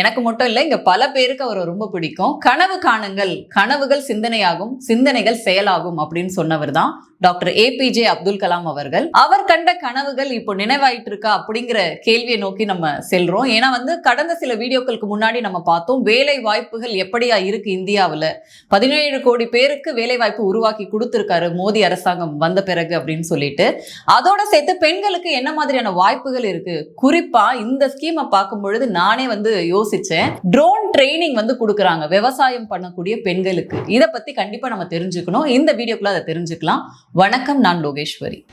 எனக்கு மட்டும் இல்லை இங்க பல பேருக்கு அவரை ரொம்ப பிடிக்கும். கனவு காணுங்கள் கனவுகள் சிந்தனையாகும் சிந்தனைகள் செயலாகும் அப்படின்னு சொன்னவர் தான் டாக்டர் ஏபிஜே அப்துல் கலாம் அவர்கள். அவர் கண்ட கனவுகள் இப்போ நினைவாயிட்டு இருக்கா அப்படிங்கிற கேள்வியை நோக்கி நம்ம செல்றோம். ஏன்னா வந்து கடந்த சில வீடியோக்களுக்கு முன்னாடி நம்ம பார்த்தோம் வேலை வாய்ப்புகள் எப்படியா இருக்கு இந்தியாவில்? பதினேழு கோடி பேருக்கு வேலை வாய்ப்பு உருவாக்கி கொடுத்துருக்காரு மோடி அரசாங்கம் வந்த பிறகு அப்படின்னு சொல்லிட்டு. அதோட சேர்த்து பெண்களுக்கு என்ன மாதிரியான வாய்ப்புகள் இருக்கு? குறிப்பா இந்த ஸ்கீமை பார்க்கும் பொழுது நானே வந்து யோசிச்சேன் ட்ரோன் ட்ரைனிங் வந்து கொடுக்குறாங்க. விவசாயம் பண்ணக்கூடிய பெண்களுக்கு. இதை பத்தி கண்டிப்பா நம்ம தெரிஞ்சுக்கணும். இந்த வீடியோக்குள்ள அதை தெரிஞ்சுக்கலாம். வணக்கம் நான் லோகேஸ்வரி.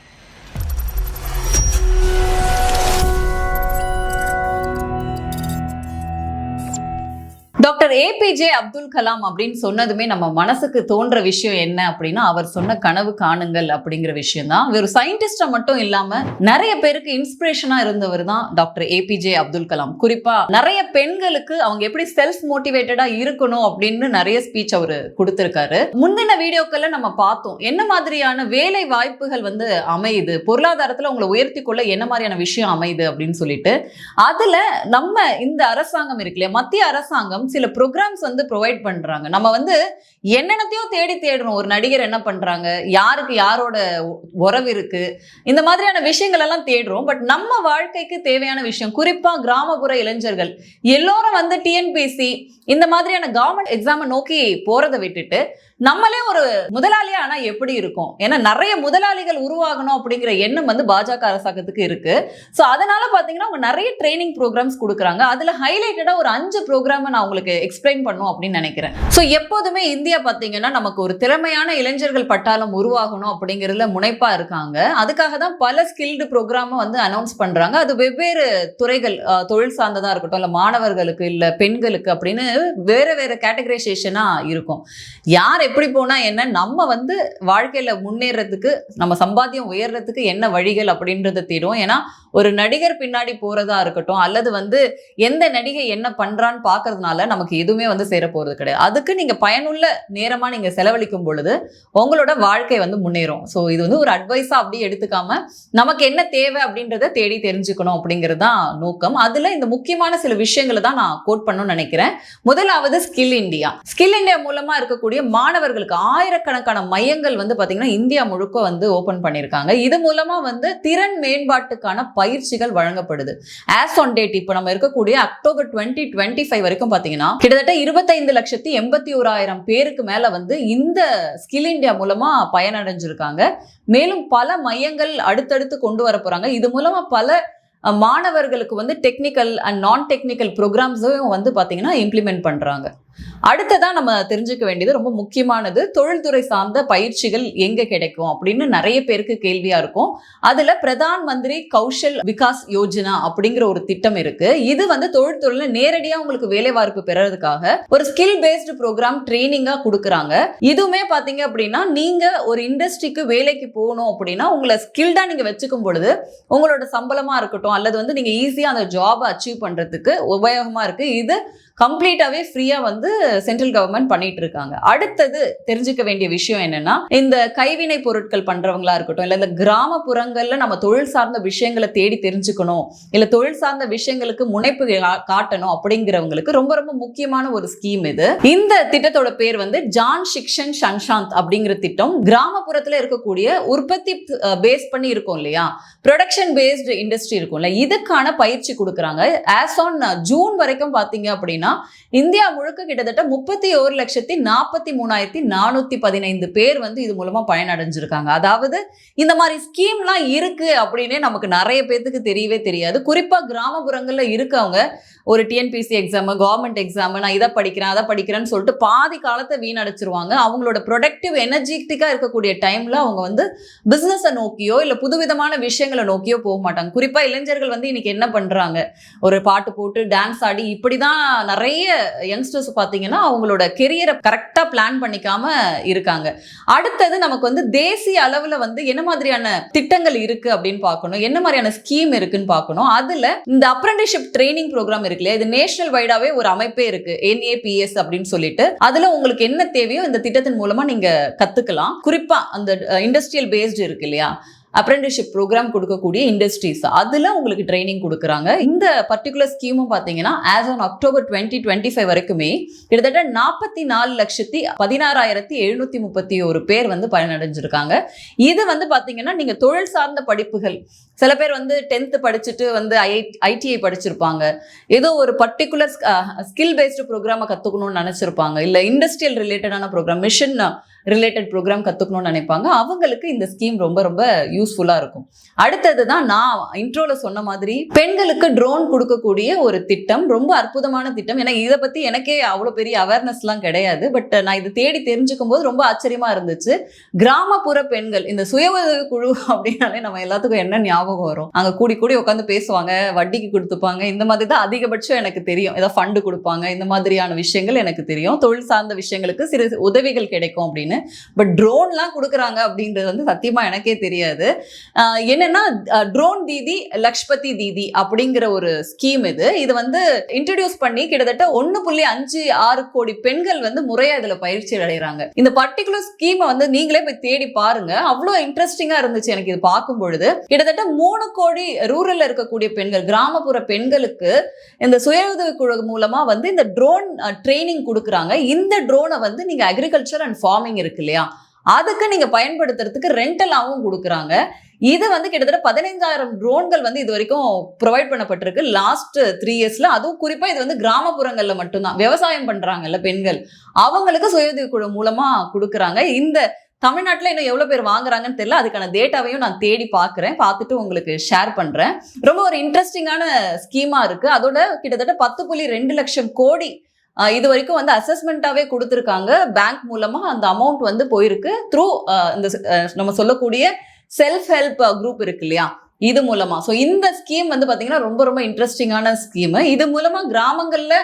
டாக்டர் ஏபிஜே அப்துல் கலாம் அப்படின்னு சொன்னதுமே நம்ம மனசுக்கு தோன்ற விஷயம் என்ன அப்படின்னா அவர் சொன்ன கனவு காணுங்கள் அப்படிங்கிற விஷயம் தான் இவர் சயின்டிஸ்டா மட்டும் இல்லாம நிறைய பேருக்கு இன்ஸ்பிரேஷனா இருந்தவர் தான் டாக்டர் ஏபிஜே அப்துல் கலாம். குறிப்பா நிறைய பெண்களுக்கு அவங்க எப்படி செல்ஃப் மோட்டிவேட்டடா இருக்கணும் அப்படின்னு நிறைய ஸ்பீச் அவர் கொடுத்திருக்காரு. முந்தின வீடியோக்கள்ல நம்ம பார்த்தோம் என்ன மாதிரியான வேலை வாய்ப்புகள் வந்து அமையுது? பொருளாதாரத்துல உங்களை உயர்த்தி கொள்ள என்ன மாதிரியான விஷயம் அமையுது அப்படின்னு சொல்லிட்டு. அதுல நம்ம இந்த அரசாங்கம் இருக்கு இல்லையா? மத்திய அரசாங்கம் சில ப்ரோக்ராம்ஸ் வந்து ப்ரொவைட் பண்றாங்க. நம்ம வந்து என்னென்னத்தையோ தேடி தேடணும் ஒரு நடிகர் என்ன பண்றாங்க? யாருக்கு யாரோட உறவு இருக்கு? இந்த மாதிரியான விஷயங்கள் எல்லாம் தேடுறோம். பட் நம்ம வாழ்க்கைக்கு தேவையான விஷயம் குறிப்பா கிராமப்புற இளைஞர்கள் எல்லோரும் வந்து டிஎன்பிசி இந்த மாதிரியான கவர்மெண்ட் எக்ஸாமை நோக்கி போறதை விட்டுட்டு நம்மளே ஒரு முதலாளியா ஆனா எப்படி இருக்கும்? ஏன்னா நிறைய முதலாளிகள் உருவாகணும் அப்படிங்கிற எண்ணம் வந்து பாஜக அரசாங்கத்துக்கு இருக்கு. ஸோ அதனால பாத்தீங்கன்னா அவங்க நிறைய ட்ரைனிங் ப்ரோக்ராம்ஸ் கொடுக்குறாங்க. அதுல ஹைலைட்டடா ஒரு அஞ்சு ப்ரோக்ராம் நான் உங்களுக்கு எக்ஸ்பிளைன் பண்ணும் அப்படின்னு நினைக்கிறேன். ஸோ எப்போதுமே இந்தியா பார்த்தீங்கன்னா நமக்கு ஒரு திறமையான இளைஞர்கள் பட்டாளம் உருவாகணும் அப்படிங்கிறதுல முனைப்பாக இருக்காங்க. அதுக்காக தான் பல ஸ்கில்டு ப்ரோக்ராமும் வந்து அனௌன்ஸ் பண்றாங்க. அது வெவ்வேறு துறைகள் தொழில் சார்ந்ததாக இருக்கட்டும் இல்லை மாணவர்களுக்கு இல்லை பெண்களுக்கு அப்படின்னு வேறு வேறு கேட்டகரைசேஷனாக இருக்கும். யார் எப்படி போனால் என்ன நம்ம வந்து வாழ்க்கையில் முன்னேறதுக்கு நம்ம சம்பாத்தியம் உயர்றதுக்கு என்ன வழிகள் அப்படின்றத தேடும் ஏன்னா ஒரு நடிகர் பின்னாடி போறதா இருக்கட்டும் அல்லது வந்து எந்த நடிகை என்ன பண்றான்னு பார்க்கறதுனால நமக்கு எதுவுமே வந்து சேர போறது கிடையாது. அதுக்கு நீங்க பயனுள்ள நேரமா நீங்க செலவழிக்கும் பொழுது உங்களோட வாழ்க்கை வந்து முன்னேறும். ஸோ இது வந்து ஒரு அட்வைஸா அப்படியே எடுத்துக்காம நமக்கு என்ன தேவை அப்படின்றத தேடி தெரிஞ்சுக்கணும் அப்படிங்கிறது தான் நோக்கம். அதுல இந்த முக்கியமான சில விஷயங்களை தான் நான் கோட் பண்ணணும்னு நினைக்கிறேன். முதலாவது ஸ்கில் இந்தியா ஸ்கில் இந்தியா மூலமா இருக்கக்கூடிய மாணவர்களுக்கு ஆயிரக்கணக்கான மையங்கள் வந்து பாத்தீங்கன்னா இந்தியா முழுக்க வந்து ஓபன் பண்ணியிருக்காங்க. இது மூலமா வந்து திறன் மேம்பாட்டுக்கான பயிற்சிகள் வழங்கப்படுது. ஆஸ் ஆன் டேட் இப்போ நம்ம இருக்கக்கூடிய அக்டோபர் டுவெண்ட்டி டுவெண்ட்டி ஃபைவ் வரைக்கும் பார்த்தீங்கன்னா கிட்டத்தட்ட இருபத்தைந்து லட்சத்தி எண்பத்தி ஓராயிரம் பேருக்கு மேலே வந்து இந்த ஸ்கில் இந்தியா மூலமாக பயனடைஞ்சிருக்காங்க. மேலும் பல மையங்கள் அடுத்தடுத்து கொண்டு வர போகிறாங்க இது மூலமாக பல மாணவர்களுக்கு வந்து டெக்னிக்கல் அண்ட் நான் டெக்னிக்கல் ப்ரோக்ராம்ஸையும் வந்து பார்த்தீங்கன்னா இம்ப்ளிமெண்ட் பண்ணுறாங்க அடுத்ததான் நம்ம தெரிஞ்சுக்க வேண்டியது ரொம்ப முக்கியமானது தொழில்துறை சார்ந்த பயிற்சிகள் எங்க கிடைக்கும் அப்படின்னு நிறைய பேருக்கு கேள்வியா இருக்கும். அதுல பிரதான் மந்திரி கௌஷல் விகாஸ் யோஜனா அப்படிங்கிற ஒரு திட்டம் இருக்கு. இது வந்து தொழில்துறையில நேரடியா உங்களுக்கு வேலை வாய்ப்பு பெறதுக்காக ஒரு ஸ்கில் பேஸ்டு ப்ரோக்ராம் ட்ரைனிங்கா கொடுக்குறாங்க. இதுவுமே பாத்தீங்க அப்படின்னா நீங்க ஒரு இண்டஸ்ட்ரிக்கு வேலைக்கு போகணும் அப்படின்னா உங்களை ஸ்கில்டா நீங்க வச்சுக்கும் பொழுது உங்களோட சம்பளமா இருக்கட்டும் அல்லது வந்து நீங்க ஈஸியா அந்த ஜாப் அச்சீவ் பண்றதுக்கு உபயோகமா இருக்கு. இது கம்ப்ளீட்டாவே ஃப்ரீயா வந்து சென்ட்ரல் கவர்மெண்ட் பண்ணிட்டு இருக்காங்க அடுத்தது தெரிஞ்சுக்க வேண்டிய விஷயம் என்னன்னா இந்த கைவினை பொருட்கள் பண்றவங்களா இருக்கட்டும் இல்ல இந்த கிராமப்புறங்கள்ல நம்ம தொழில் சார்ந்த விஷயங்களை தேடி தெரிஞ்சுக்கணும் இல்ல தொழில் சார்ந்த விஷயங்களுக்கு முனைப்பு காட்டணும் அப்படிங்கிறவங்களுக்கு ரொம்ப ரொம்ப முக்கியமான ஒரு ஸ்கீம் இது. இந்த திட்டத்தோட பேர் வந்து ஜான் சிக்ஷன் சன்ஷாந்த் அப்படிங்கிற திட்டம். கிராமப்புறத்துல இருக்கக்கூடிய உற்பத்தி பேஸ் பண்ணி இருக்கும் இல்லையா? ப்ரொடக்ஷன் பேஸ்டு இண்டஸ்ட்ரி இருக்கும்ல இதுக்கான பயிற்சி கொடுக்குறாங்க. ஆஸ் ஆன் ஜூன் வரைக்கும் பாத்தீங்க அப்படின்னா இந்தியா முழுக்க கிட்டத்தட்ட முப்பத்தி ஒரு லட்சத்தி நாற்பத்தி மூணாயிரத்தி நானூத்தி பதினைந்து பேர் வந்து இது மூலமா பயனடைஞ்சிருக்காங்க. அதாவது இந்த மாதிரி ஸ்கீம்லாம் இருக்கு அப்படின்னே நமக்கு நிறைய பேர்த்துக்கு தெரியவே தெரியாது. குறிப்பா கிராமப்புறங்கள்ல இருக்கவங்க ஒரு டிஎன்பிசி எக்ஸாம் கவர்மெண்ட் எக்ஸாம் நான் இதை படிக்கிறேன் அதை படிக்கிறேன்னு சொல்லிட்டு பாதி காலத்தை வீணடைச்சிருவாங்க. அவங்களோட ப்ரொடக்டிவ் எனர்ஜெட்டிக்கா இருக்கக்கூடிய டைம்ல அவங்க வந்து பிசினஸை நோக்கியோ இல்ல புதுவிதமான விஷயங்களை நோக்கியோ போக மாட்டாங்க. குறிப்பா இளைஞர்கள் வந்து இன்னைக்கு என்ன பண்றாங்க? ஒரு பாட்டு போட்டு டான்ஸ் ஆடி இப்படிதான் நிறைய யங்ஸ்டர்ஸ் பார்த்தீங்கன்னா அவங்களோட கெரியரை கரெக்டாக பிளான் பண்ணிக்காம இருக்காங்க. அடுத்தது நமக்கு வந்து தேசிய அளவில் வந்து என்ன மாதிரியான திட்டங்கள் இருக்கு அப்படின்னு பார்க்கணும். என்ன மாதிரியான ஸ்கீம் இருக்குன்னு பார்க்கணும். அதில் இந்த அப்ரண்டிஷிப் ட்ரைனிங் ப்ரோக்ராம் இருக்கு இல்லையா? இது நேஷனல் வைடாவே ஒரு அமைப்பே இருக்கு. என்ஏபிஎஸ் அப்படின்னு சொல்லிட்டு. அதில் உங்களுக்கு என்ன தேவையோ இந்த திட்டத்தின் மூலமாக நீங்கள் கற்றுக்கலாம் குறிப்பாக அந்த இண்டஸ்ட்ரியல் பேஸ்டு இருக்கு இல்லையா? அப்ரெண்டிஸ்ஷிப் ப்ரோக்ராம் கொடுக்கக்கூடிய இண்டஸ்ட்ரீஸ் அதில் உங்களுக்கு ட்ரைனிங் கொடுக்குறாங்க. இந்த பர்டிகுலர் ஸ்கீமும் பார்த்தீங்கன்னா as on October twenty twenty five வரைக்குமே கிட்டத்தட்ட நாற்பத்தி நாலு லட்சத்தி பதினாறாயிரத்தி எழுநூத்தி முப்பத்தி ஒரு பேர் வந்து பயனடைஞ்சிருக்காங்க. இது வந்து பார்த்தீங்கன்னா நீங்க தொழில் சார்ந்த படிப்புகள். சில பேர் வந்து டென்த்து படிச்சுட்டு வந்து ஐ ஐடிஐ படிச்சிருப்பாங்க. ஏதோ ஒரு பர்டிகுலர் ஸ்கில் பேஸ்டு ப்ரோக்ராமை கற்றுக்கணும்னு நினச்சிருப்பாங்க. இல்லை இண்டஸ்ட்ரியல் ரிலேட்டடான ப்ரோக்ராம் மிஷின் ரிலேட்டட் ப்ரோக்ராம் கற்றுக்கணும்னு நினைப்பாங்க. அவங்களுக்கு இந்த ஸ்கீம் ரொம்ப ரொம்ப யூஸ்ஃபுல்லாக இருக்கும். அடுத்தது தான் நான் இன்ட்ரோவில் சொன்ன மாதிரி பெண்களுக்கு ட்ரோன் கொடுக்கக்கூடிய ஒரு திட்டம். ரொம்ப அற்புதமான திட்டம். ஏன்னா இதை பற்றி எனக்கே அவ்வளோ பெரிய அவேர்னஸ்லாம் கிடையாது. பட் நான் இது தேடி தெரிஞ்சுக்கும் போது ரொம்ப ஆச்சரியமாக இருந்துச்சு. கிராமப்புற பெண்கள் இந்த சுய உதவி குழு அப்படின்னாலே நம்ம எல்லாத்துக்கும் என்ன ஞாபகம் வரும்? அங்கே கூடி கூடி உட்காந்து பேசுவாங்க வட்டிக்கு கொடுத்துப்பாங்க. இந்த மாதிரி தான் அதிகபட்சம் எனக்கு தெரியும். ஏதாவது ஃபண்டு கொடுப்பாங்க. இந்த மாதிரியான விஷயங்கள் எனக்கு தெரியும். தொழில் சார்ந்த விஷயங்களுக்கு சிறு உதவிகள் கிடைக்கும் அப்படின்னு. பட் ட்ரோன்லாம் கொடுக்குறாங்க அப்படின்றது வந்து சத்தியமா எனக்கே தெரியாது. ஆஹ் என்னன்னா ட்ரோன் தீதி லக்ஷ்பதி தீதி அப்படிங்கிற ஒரு ஸ்கீம் இது. இது வந்து இன்ட்ரடியூஸ் பண்ணி கிட்டத்தட்ட ஒன்னு புள்ளி அஞ்சு ஆறு கோடி பெண்கள் வந்து முறையாக இதுல பயிற்சி அடைகிறாங்க இந்த பர்டிகுலர் ஸ்கீமை வந்து நீங்களே போய் தேடி பாருங்க. அவ்வளோ இன்ட்ரெஸ்டிங்காக இருந்துச்சு எனக்கு இது பார்க்கும் பொழுது. கிட்டத்தட்ட மூணு கோடி ரூரல்ல இருக்கக்கூடிய பெண்கள் கிராமப்புற பெண்களுக்கு இந்த சுய உதவி குழு மூலமா வந்து இந்த ட்ரோன் ட்ரைனிங் கொடுக்குறாங்க. இந்த ட்ரோனை வந்து நீங்க அக்ரிகல்ச்சர் அண்ட் ஃபார்மிங் இருக்கு இல்லையா? அதுக்கு நீங்க பயன்படுத்துறதுக்கு ரெண்டலாவும் கொடுக்குறாங்க. இது வந்து கிட்டத்தட்ட பதினைஞ்சாயிரம் ட்ரோன்கள் வந்து இது வரைக்கும் ப்ரொவைட் பண்ணப்பட்டிருக்கு. லாஸ்ட் த்ரீ இயர்ஸ்ல அதுவும் குறிப்பா இது வந்து கிராமப்புறங்கள்ல மட்டும்தான். விவசாயம் பண்றாங்கல்ல பெண்கள். அவங்களுக்கு சுய குழு மூலமா கொடுக்குறாங்க. இந்த தமிழ்நாட்டில் இன்னும் எவ்வளோ பேர் வாங்குறாங்கன்னு தெரியல. அதுக்கான டேட்டாவையும் நான் தேடி பார்க்குறேன். பார்த்துட்டு உங்களுக்கு ஷேர் பண்ணுறேன் ரொம்ப ஒரு இன்ட்ரெஸ்டிங்கான ஸ்கீமாக இருக்குது அதோட கிட்டத்தட்ட பத்து புள்ளி ரெண்டு லட்சம் கோடி இது வரைக்கும் வந்து அசஸ்மெண்ட்டாகவே கொடுத்துருக்காங்க. பேங்க் மூலமாக அந்த அமௌண்ட் வந்து போயிருக்கு. த்ரூ இந்த நம்ம சொல்லக்கூடிய செல்ஃப் ஹெல்ப் குரூப் இருக்கு இல்லையா? இது மூலமாக ஸோ இந்த ஸ்கீம் வந்து பார்த்தீங்கன்னா ரொம்ப ரொம்ப இன்ட்ரெஸ்டிங்கான ஸ்கீமு இது மூலமாக கிராமங்களில்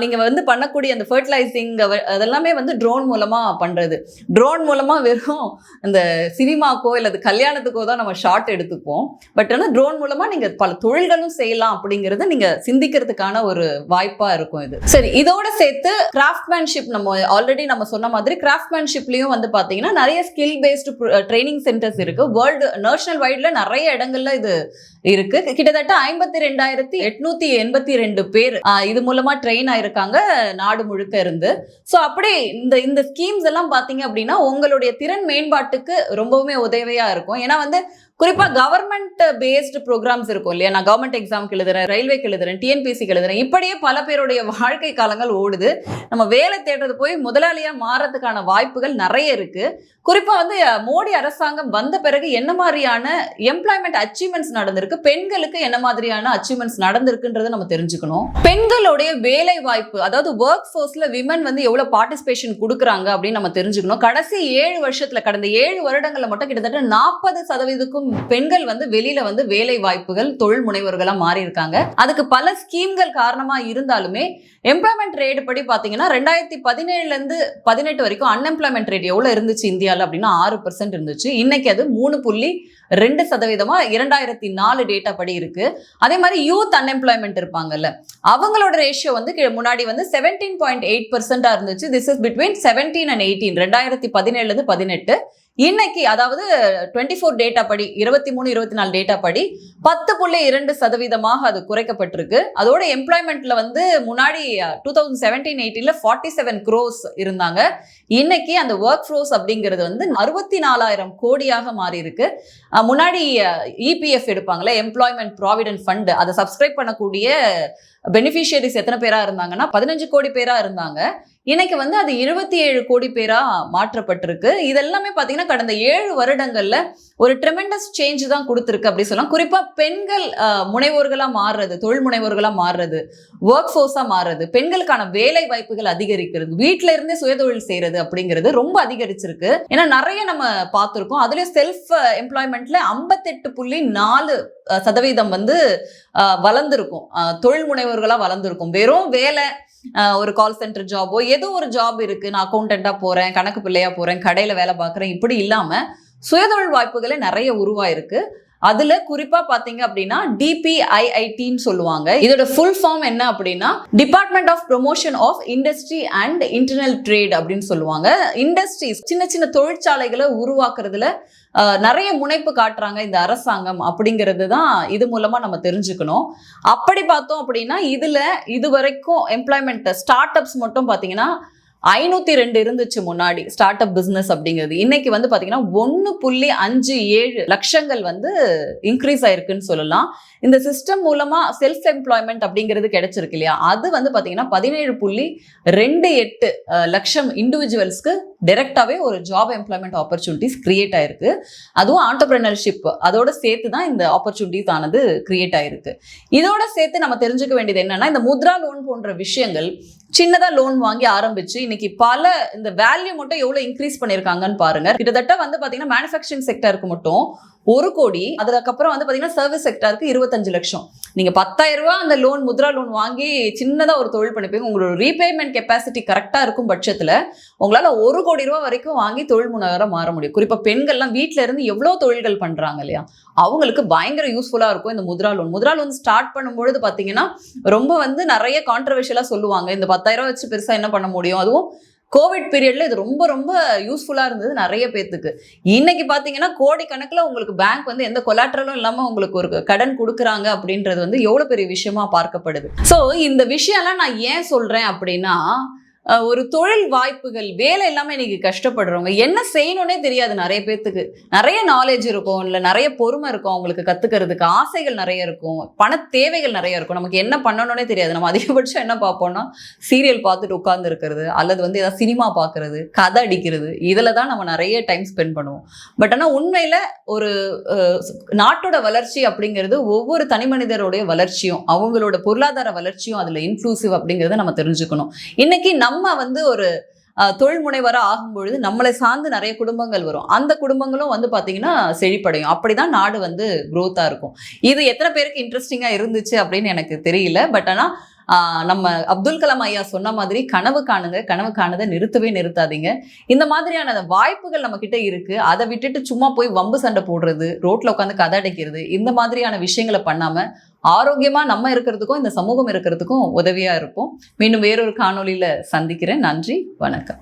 நீங்கள் வந்து பண்ணக்கூடிய அந்த ஃபர்டிலைசிங் அதெல்லாமே வந்து ட்ரோன் மூலமாக பண்ணுறது ட்ரோன் மூலமாக வெறும் இந்த சினிமாக்கோ இல்லது கல்யாணத்துக்கோ தான் நம்ம ஷார்ட் எடுத்துப்போம். பட் ஆனால் ட்ரோன் மூலமாக நீங்கள் பல தொழில்களும் செய்யலாம் அப்படிங்கிறத நீங்கள் சிந்திக்கிறதுக்கான ஒரு வாய்ப்பாக இருக்கும் இது. சரி இதோட சேர்த்து கிராஃப்ட்மேன்ஷிப் நம்ம ஆல்ரெடி நம்ம சொன்ன மாதிரி கிராஃப்ட்மேன்ஷிப்லேயும் வந்து பார்த்தீங்கன்னா நிறைய ஸ்கில் பேஸ்டு ட்ரைனிங் சென்டர்ஸ் இருக்குது வேர்ல்டு நேஷனல் வைடில் நிறைய இடங்கள்ல இது இருக்கு. கிட்டத்தட்ட ஐம்பத்தி ரெண்டாயிரத்தி எட்நூத்தி எண்பத்தி ரெண்டு பேர் ஆஹ் இது மூலமா ட்ரெயின் ஆயிருக்காங்க நாடு முழுக்க இருந்து. ஸோ அப்படி இந்த இந்த ஸ்கீம்ஸ் எல்லாம் பாத்தீங்க அப்படின்னா உங்களுடைய திறன் மேம்பாட்டுக்கு ரொம்பவுமே உதவியா இருக்கும். ஏன்னா வந்து குறிப்பா கவர்மெண்ட் பேஸ்டு ப்ரோக்ராம்ஸ் இருக்கும் இல்லையா? நான் கவர்மெண்ட் எக்ஸாம்க்கு எழுதுறேன் ரயில்வேக்கு எழுதுறேன் டிஎன்பிசிக்கு எழுதுறேன். இப்படியே பல பேருடைய வாழ்க்கை காலங்கள் ஓடுது. நம்ம வேலை தேடுறது போய் முதலாளியா மாறதுக்கான வாய்ப்புகள் நிறைய இருக்கு. குறிப்பா வந்து மோடி அரசாங்கம் வந்த பிறகு என்ன மாதிரியான எம்ப்ளாய்மெண்ட் அச்சீவ்மெண்ட்ஸ் நடந்திருக்கு? பெண்களுக்கு என்ன மாதிரியான அச்சீவ்மெண்ட்ஸ் நடந்திருக்குன்றதை நம்ம தெரிஞ்சுக்கணும். பெண்களுடைய வேலை வாய்ப்பு அதாவது ஒர்க் ஃபோர்ஸ்ல விமன் வந்து எவ்வளவு பார்ட்டிசிபேஷன் கொடுக்குறாங்க அப்படின்னு நம்ம தெரிஞ்சுக்கணும். கடைசி ஏழு வருஷத்துல கடந்த ஏழு வருடங்கள்ல மட்டும் கிட்டத்தட்ட நாற்பது சதவீதத்துக்கும் பெண்கள் வந்து வெளியில வந்து வேலை வாய்ப்புகள் தொழில் முனைவோர்களா மாறி இருக்காங்க அதுக்கு பல ஸ்கீம்கள் காரணமா இருந்தாலுமே எம்ப்ளாய்மெண்ட் ரேட் படி பாத்தீங்கன்னா ரெண்டாயிரத்தி பதினேழுல இருந்து பதினெட்டு வரைக்கும் அன்எம்ப்ளாய்மெண்ட் ரேட் எவ்வளவு இருந்துச்சு இந்தியாவில் அப்படின்னா ஆறு பர்சன்ட் இருந்துச்சு. இன்னைக்கு அது மூணு புள்ளி ரெண்டு சதவீதமா இரண்டாயிரத்தி நாலு டேட்டா படி இருக்கு. அதே மாதிரி யூத் அன்எம்ப்ளாய்மெண்ட் இருப்பாங்கல்ல அவங்களோட ரேஷியோ வந்து முன்னாடி வந்து செவன்டீன் பாயிண்ட் எயிட் பர்சன்டா இருந்துச்சு. This is between seventeen and eighteen ரெண்டாயிரத்தி பதினேழுல இருந்து பதினெட்டு. இன்னைக்கு அதாவது டுவெண்ட்டி ஃபோர் டேட்டா படி இருபத்தி மூணு இருபத்தி நாலு டேட்டா படி பத்து புள்ளி இரண்டு சதவீதமாக அது குறைக்கப்பட்டிருக்கு. அதோட எம்ப்ளாய்மெண்ட்ல வந்து முன்னாடி டூ தௌசண்ட் செவன்டீன் எயிட்டீன்ல ஃபார்ட்டி செவன் க்ரோஸ் இருந்தாங்க. இன்னைக்கு அந்த ஒர்க் ஃப்ரோஸ் அப்படிங்கிறது வந்து அறுபத்தி நாலாயிரம் கோடியாக மாறி இருக்கு முன்னாடி இபிஎஃப் எடுப்பாங்களே எம்ப்ளாய்மெண்ட் ப்ராவிடென்ட் ஃபண்ட் அதை சப்ஸ்கிரைப் பண்ணக்கூடிய பெனிஃபிஷியரிஸ் எத்தனை பேரா இருந்தாங்கன்னா பதினஞ்சு கோடி பேரா இருந்தாங்க. இன்னைக்கு வந்து அது இருபத்தி ஏழு கோடி பேரா மாற்றப்பட்டிருக்கு. இதெல்லாமே பார்த்தீங்கன்னா கடந்த ஏழு வருடங்கள்ல ஒரு ட்ரெமெண்டஸ் சேஞ்ச் தான் கொடுத்துருக்கு அப்படி சொல்லலாம். குறிப்பா பெண்கள் முனைவோர்களா மாறுறது தொழில் முனைவோர்களா மாறுறது ஒர்க் ஃபோர்ஸா மாறுறது பெண்களுக்கான வேலை வாய்ப்புகள் அதிகரிக்கிறது வீட்ல இருந்தே சுயதொழில் செய்யறது அப்படிங்கிறது ரொம்ப அதிகரிச்சிருக்கு. ஏன்னா நிறைய நம்ம பார்த்துருக்கோம். அதுலயும் செல்ஃப் எம்ப்ளாய்மெண்ட்ல ஐம்பத்தெட்டு புள்ளி நாலு சதவீதம் வந்து வளர்ந்துருக்கும். தொழில் முனைவோர்களா வளர்ந்துருக்கும். வெறும் வேலை ஒரு கால் சென்டர் ஜாபோ ஏதோ ஒரு ஜாப் இருக்கு. நான் அக்கௌண்டண்டா போறேன் கணக்கு பிள்ளையா போறேன் கடையில வேலை பார்க்குறேன் இப்படி இல்லாம சுயதொழில் வாய்ப்புகளே நிறைய உருவாயிருக்கு. அதுல குறிப்பா பாத்தீங்க அப்படின்னா டிபிஐஐடின்னு சொல்லுவாங்க. இதோட ஃபுல் ஃபார்ம் என்ன அப்படின்னா department of promotion of industry and internal trade அப்படின்னு சொல்லுவாங்க. இண்டஸ்ட்ரீஸ் சின்ன சின்ன தொழிற்சாலைகளை உருவாக்குறதுல நிறைய முனைப்பு காட்டுறாங்க இந்த அரசாங்கம் அப்படிங்கிறது தான் இது மூலமா நம்ம தெரிஞ்சுக்கணும். அப்படி பார்த்தோம் அப்படின்னா இதுல இது வரைக்கும் எம்ப்ளாய்மெண்ட் ஸ்டார்ட் அப்ஸ் மட்டும் பாத்தீங்கன்னா ஐநூத்தி ரெண்டு இருந்துச்சு முன்னாடி ஸ்டார்ட் அப் பிசினஸ் அப்படிங்கிறது. இன்னைக்கு வந்து பாத்தீங்கன்னா ஒன்னு புள்ளி அஞ்சு ஏழு லட்சங்கள் வந்து இன்க்ரீஸ் ஆயிருக்குன்னு சொல்லலாம். இந்த சிஸ்டம் மூலமா செல்ஃப் எம்ப்ளாய்மெண்ட் அப்படிங்கிறது கிடைச்சிருக்கு இல்லையா? அது வந்து பாத்தீங்கன்னா பதினேழு புள்ளி ரெண்டு எட்டு லட்சம் இண்டிவிஜுவல்ஸ்க்கு டைரக்டாவே ஒரு ஜாப் எம்ப்ளாய்மெண்ட் ஆப்பர்ச்சுனிட்டிஸ் கிரியேட் ஆயிருக்கு. அதுவும் ஆண்டர்பிரினர்ஷிப் அதோட சேர்த்து தான் இந்த ஆப்பர்ச்சுனிட்டிஸ் ஆனது கிரியேட் ஆயிருக்கு. இதோட சேர்த்து நம்ம தெரிஞ்சுக்க வேண்டியது என்னன்னா இந்த முத்ரா லோன் போன்ற விஷயங்கள் சின்னதா லோன் வாங்கி ஆரம்பிச்சு இன்னைக்கு பல இந்த வேல்யூ மட்டும் எவ்வளவு இன்க்ரீஸ் பண்ணிருக்காங்கன்னு பாருங்க. கிட்டத்தட்ட வந்து பார்த்தீங்கன்னா மேனுஃபேக்சரிங் செக்டருக்கு மட்டும் ஒரு கோடி அதுக்கப்புறம் வந்து பார்த்தீங்கன்னா சர்வீஸ் செக்டருக்கு இருபத்தஞ்சு லட்சம். நீங்கள் பத்தாயிரம் ரூபா அந்த லோன் முத்ரா லோன் வாங்கி சின்னதாக ஒரு தொழில் பண்ணிப்பீங்க. உங்களோட ரீபேமெண்ட் கெப்பாசிட்டி கரெக்டாக இருக்கும் பட்சத்துல உங்களால் ஒரு கோடி ரூபா வரைக்கும் வாங்கி தொழில் முனைவராக மாற முடியும். குறிப்பாக பெண்கள்லாம் வீட்டில இருந்து எவ்வளோ தொழில்கள் பண்ணுறாங்க இல்லையா? அவங்களுக்கு பயங்கர யூஸ்ஃபுல்லா இருக்கும் இந்த Mudra loan Mudra loan start பண்ணும்பொழுது பார்த்தீங்கன்னா ரொம்ப வந்து நிறைய கான்ட்ரவர்ஷியலாக சொல்லுவாங்க. இந்த பத்தாயிரம் வச்சு பெருசாக என்ன பண்ண முடியும்? அதுவும் கோவிட் பீரியட்ல இது ரொம்ப ரொம்ப யூஸ்ஃபுல்லா இருந்தது நிறைய பேர்த்துக்கு இன்னைக்கு பாத்தீங்கன்னா கோடி உங்களுக்கு பேங்க் வந்து எந்த கொலாட்ரலும் இல்லாம உங்களுக்கு ஒரு கடன் கொடுக்குறாங்க அப்படின்றது வந்து எவ்வளவு பெரிய விஷயமா பார்க்கப்படுது. சோ இந்த விஷயம்லாம் நான் ஏன் சொல்றேன் அப்படின்னா ஒரு தொழில் வாய்ப்புகள் வேலை இல்லாமல் இன்னைக்கு கஷ்டப்படுறவங்க என்ன செய்யணும்னே தெரியாது நிறைய பேர்த்துக்கு நிறைய நாலேஜ் இருக்கும் இல்லை நிறைய பொறுமை இருக்கும் அவங்களுக்கு கற்றுக்கிறதுக்கு ஆசைகள் நிறைய இருக்கும் பண தேவைகள் நிறைய இருக்கும். நமக்கு என்ன பண்ணணும்னே தெரியாது. நம்ம அதிகபட்சம் என்ன பார்ப்போம்னா சீரியல் பார்த்துட்டு உட்கார்ந்து இருக்கிறது அல்லது வந்து ஏதாவது சினிமா பார்க்கறது கதை அடிக்கிறது. இதில் தான் நம்ம நிறைய டைம் ஸ்பெண்ட் பண்ணுவோம். பட் ஆனால் உண்மையில் ஒரு நாட்டோட வளர்ச்சி அப்படிங்கிறது ஒவ்வொரு தனி மனிதருடைய வளர்ச்சியும் அவங்களோட பொருளாதார வளர்ச்சியும் அதில் இன்க்ளூசிவ் அப்படிங்கிறத நம்ம தெரிஞ்சுக்கணும். இன்னைக்கு நம்ம வந்து ஒரு தொழில் முனைவராக ஆகும்பொழுது நம்மளை சார்ந்து நிறைய குடும்பங்கள் வரும். அந்த குடும்பங்களும் வந்து பார்த்தீங்கன்னா செழிப்படையும். அப்படிதான் நாடு வந்து குரோத்தாக இருக்கும். இது எத்தனை பேருக்கு இன்ட்ரெஸ்டிங்காக இருந்துச்சு அப்படின்னு எனக்கு தெரியல. பட் ஆனால் நம்ம அப்துல் கலாம் ஐயா சொன்ன மாதிரி கனவு காணுங்க. கனவு காணதை நிறுத்தவே நிறுத்தாதீங்க. இந்த மாதிரியான வாய்ப்புகள் நம்ம கிட்ட இருக்கு. அதை விட்டுட்டு சும்மா போய் வம்பு சண்டை போடுறது ரோட்ல உட்காந்து கதை அடைக்கிறது இந்த மாதிரியான விஷயங்களை பண்ணாம ஆரோக்கியமா நம்ம இருக்கிறதுக்கும் இந்த சமூகம் இருக்கிறதுக்கும் உதவியா இருப்போம். மீண்டும் வேறொரு காணொளியில சந்திக்கிறேன். நன்றி. வணக்கம்.